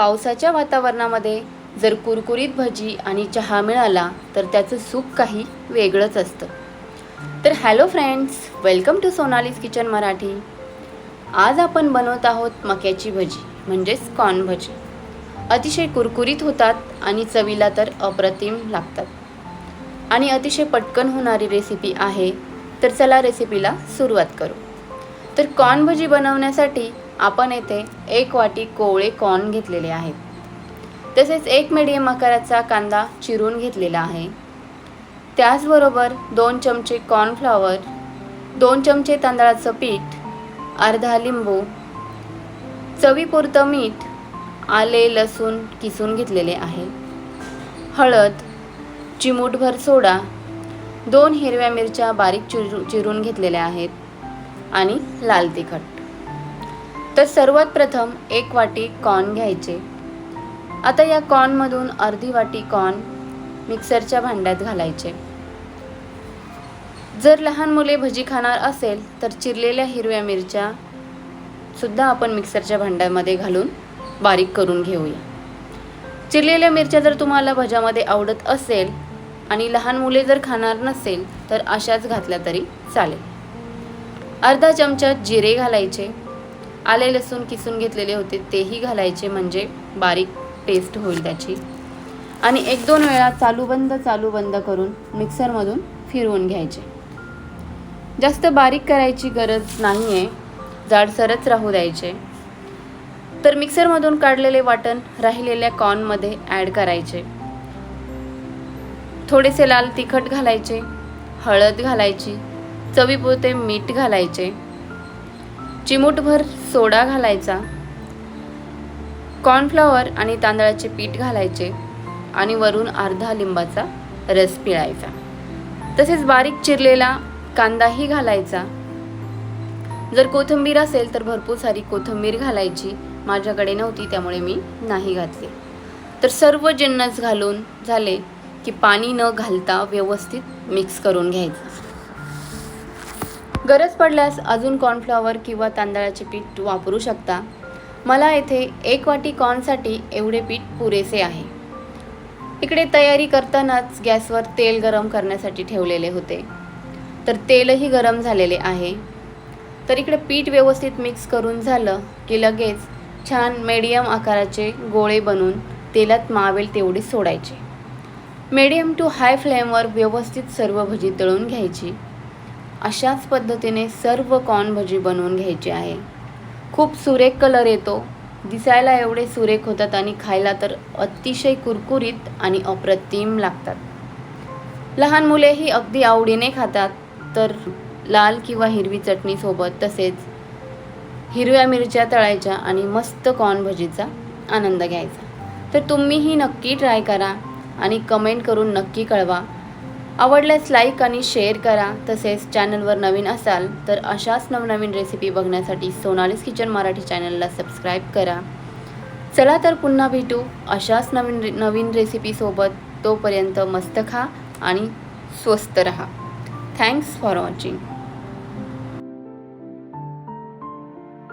पावसाच्या वातावरणामध्ये जर कुरकुरीत भजी आणि चहा मिळाला तर त्याचं सुख काही वेगळंच असतं. तर hello friends welcome to Sonali's kitchen Marathi. आज आपण बनवत आहोत मक्याची भजी म्हणजेच कॉर्न भजी. अतिशय कुरकुरीत होतात आणि चवीला तर अप्रतिम लागतात. आणि अतिशय पटकन होणारी रेसिपी आहे तर चला रेसिपीला सुरुवात करू. तर कॉर्न भजी बनवण्यासाठी आपण येथे एक वाटी कोवळे कॉर्न घेतलेले आहेत. तसेच एक मिडियम आकाराचा कांदा चिरून घेतलेला आहे. त्याचबरोबर दोन चमचे कॉर्नफ्लॉवर दोन चमचे तांदळाचं पीठ अर्धा लिंबू चवीपुरतं मीठ आले लसूण किसून घेतलेले आहे. हळद चिमूटभर सोडा दोन हिरव्या मिरच्या बारीक चिरू चिरून घेतलेल्या आहेत. आणि लाल तिखट. तर सर्वात प्रथम एक वाटी कॉर्न घ्यायचे. आता या कॉर्नमधून अर्धी वाटी कॉर्न मिक्सरच्या भांड्यात घालायचे. जर लहान मुले भजी खाणार असेल तर चिरलेल्या हिरव्या मिरच्या सुद्धा आपण मिक्सरच्या भांड्यामध्ये घालून बारीक करून घेऊया. चिरलेल्या मिरच्या जर तुम्हाला भज्यामध्ये आवडत असेल आणि लहान मुले जर खाणार नसेल तर अशाच घातल्या तरी चालेल. अर्धा चमचा जिरे घालायचे. आले लसूण किसून घेतलेले होते तेही घालायचे म्हणजे बारीक पेस्ट होईल त्याची. आणि एक दोन वेळा चालू बंद चालू बंद करून मिक्सरमधून फिरवून घ्यायचे. जास्त बारीक करायची गरज नाही आहे जाडसरच राहू द्यायचे. तर मिक्सरमधून काढलेले वाटण राहिलेल्या कॉर्नमध्ये ॲड करायचे. थोडेसे लाल तिखट घालायचे हळद घालायची चवीपुरते मीठ घालायचे. चिमूटभर सोडा घालायचा. कॉर्नफ्लॉवर आणि तांदळाचे पीठ घालायचे आणि वरून अर्धा लिंबाचा रस पिळायचा. तसेच बारीक चिरलेला कांदाही घालायचा. जर कोथिंबीर असेल तर भरपूर सारी कोथिंबीर घालायची. माझ्याकडे नव्हती त्यामुळे मी नाही घातली. तर सर्व जिन्नस घालून झाले की पाणी न घालता व्यवस्थित मिक्स करून घ्यायचं. गरज पडल्यास अजून कॉर्नफ्लॉवर किंवा तांदळाचे पीठ वापरू शकता. मला येथे एक वाटी कॉर्नसाठी एवढे पीठ पुरेसे आहे. इकडे तयारी करतानाच गॅसवर तेल गरम करण्यासाठी ठेवलेले होते. तर तेलही गरम झालेले आहे. तर इकडे पीठ व्यवस्थित मिक्स करून झालं की लगेच छान मीडियम आकाराचे गोळे बनवून तेलात मावेल तेवढे सोडायचे. मीडियम टू हाय फ्लेमवर व्यवस्थित सर्व भजी तळून घ्यायची. अशाच पद्धतीने सर्व कॉर्न भजी बनवून घ्यायची आहे. खूप सुरेख कलर येतो. दिसायला एवढे सुरेख होतात आणि खायला तर अतिशय कुरकुरीत आणि अप्रतिम लागतात. लहान मुलेही अगदी आवडीने खातात तर लाल किंवा हिरवी चटणीसोबत तसेच हिरव्या मिरच्या तळायच्या आणि मस्त कॉर्न भजीचा आनंद घ्यायचा. तर तुम्हीही नक्की ट्राय करा आणि कमेंट करून नक्की कळवा. आवडल्यास लाईक आणि शेअर करा. तसेच चॅनलवर नवीन असाल तर अशाच नवनवीन रेसिपी बघण्यासाठी सोनालीस किचन मराठी चॅनलला सबस्क्राईब करा. चला तर पुन्हा भेटू अशाच नवीन रे नवीन रेसिपीसोबत तोपर्यंत मस्त खा आणि स्वस्त रहा. Thanks for watching